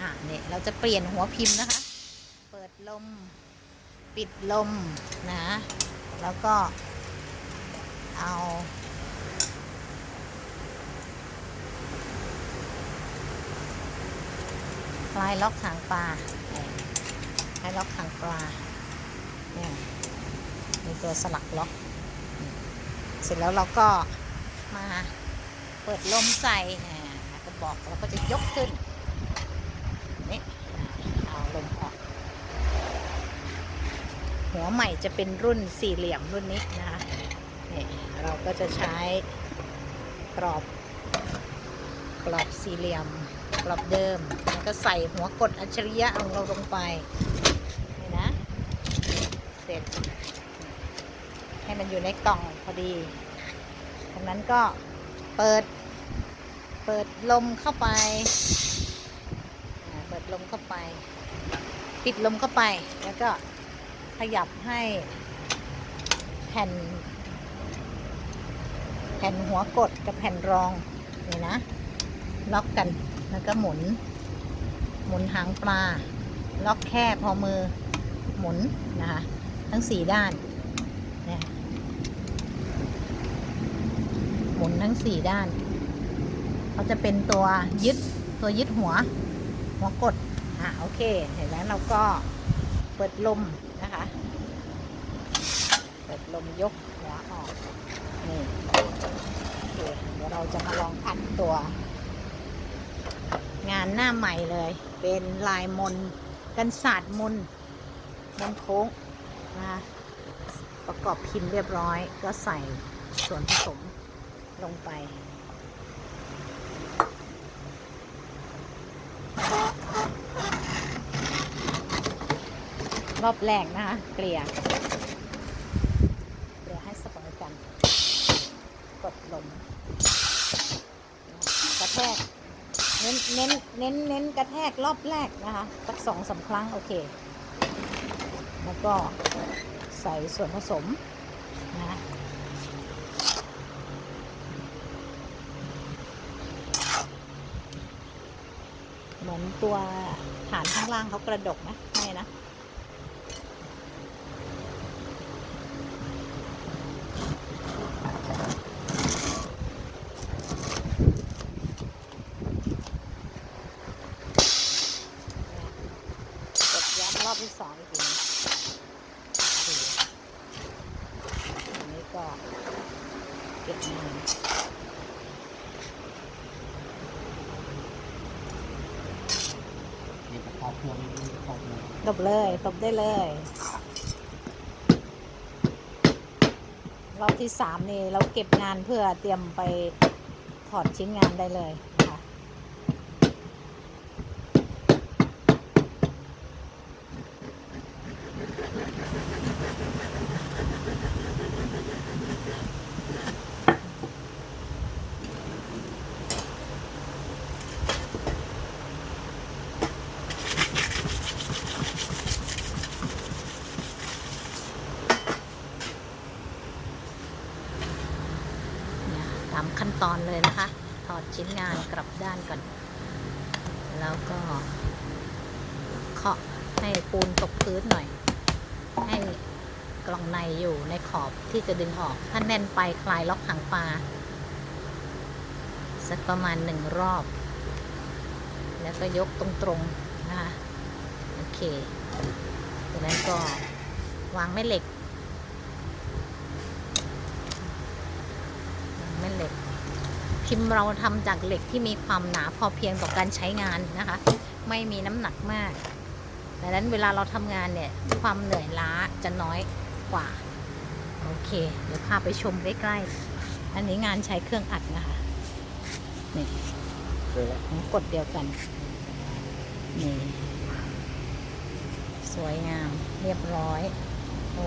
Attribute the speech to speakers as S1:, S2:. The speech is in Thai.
S1: อะเนี่ยเราจะเปลี่ยนหัวพิมพ์นะคะ เปิดลม ปิดลมนะ แล้วก็เอาคลายล็อกหางปลาคลายล็อกหางปลาเนี่ยมีตัวสลักล็อก เสร็จแล้วเราก็มาเปิดลมใส่กระบอกเราก็จะยกขึ้นเอาลมออก หัวใหม่จะเป็นรุ่นสี่เหลี่ยมรุ่นนี้นะคะนี่เราก็จะใช้กรอบกรอบสี่เหลี่ยมกรอบเดิม แล้วก็ใส่หัวกดอัจฉริยะของเราลงไปนี่นะ เสร็จ ให้มันอยู่ในกล่องพอดีจากนั้นก็เปิดเปิดลมเข้าไป เปิดลมเข้าไป ปิดลมเข้าไปแล้วก็ ขยับให้ แผ่น แผ่นหัวกดกับแผ่นรองนี่นะ ล็อกกันแล้วก็หมุน หมุนหางปลา ล็อกแค่พอมือหมุนนะคะ ทั้งสี่ด้านเนี่ยหมุนทั้งสี่ด้านเขาจะเป็นตัวยึดตัวยึดหัว หัวกดอะโอเค เห็นแล้วเราก็เปิดลมนะคะ เปิดลมยกหัวออก นี่เดี๋ยวเราจะมาลองอัดตัว งานหน้าใหม่เลย เป็นลายมนกันศาสตร์มนมนโค้งนะคะประกอบพิมพ์เรียบร้อยก็ใส่ส่วนผสมลงไป รอบแรกนะคะ เกลี่ยเกลี่ยให้สมอกัน กดลมกระแทก เน้นเน้นเน้นเน้นกระแทกรอบแรกนะคะ สักสองสามครั้ง โอเค แล้วก็ใส่ส่วนผสมนะเหมือนตัวฐานข้างล่างเขากระดกนะไม่นะ กดย้ำรอบที่สองอีกทีหนึ่งอันนี้ก็ เก็บงาน
S2: นี่ก็ครอบครัวนี่ครอบครัว
S1: ตบเลยตบได้เลย รอบที่สามนี่เราเก็บงานเพื่อเตรียมไปถอดชิ้นงานได้เลยามขั้นตอนเลยนะคะ ถอดชิ้นงานกลับด้านก่อน แล้วก็เคาะให้ปูนตกพื้นหน่อย ให้กล่องในอยู่ในขอบที่จะดึงออก ถ้าแน่นไปคลายล็อกหางปลาสักประมาณหนึ่งรอบ แล้วก็ยกตรงๆนะคะ โอเคจากนั้นก็วางแม่เหล็ก แม่เหล็ก พิมพ์เราทำจากเหล็กที่มีความหนาพอเพียงต่อการใช้งานนะคะ ไม่มีน้ำหนักมากดังนั้นเวลาเราทำงานเนี่ยความเหนื่อยล้าจะน้อยกว่า โอเค เดี๋ยวพาไปชมใกล้ๆ อันนี้งานใช้เครื่องอัดนะคะ นี่
S2: ยแล้ว
S1: ของกดเดียวกัน นี่ สวยงามเรียบร้อย โอ้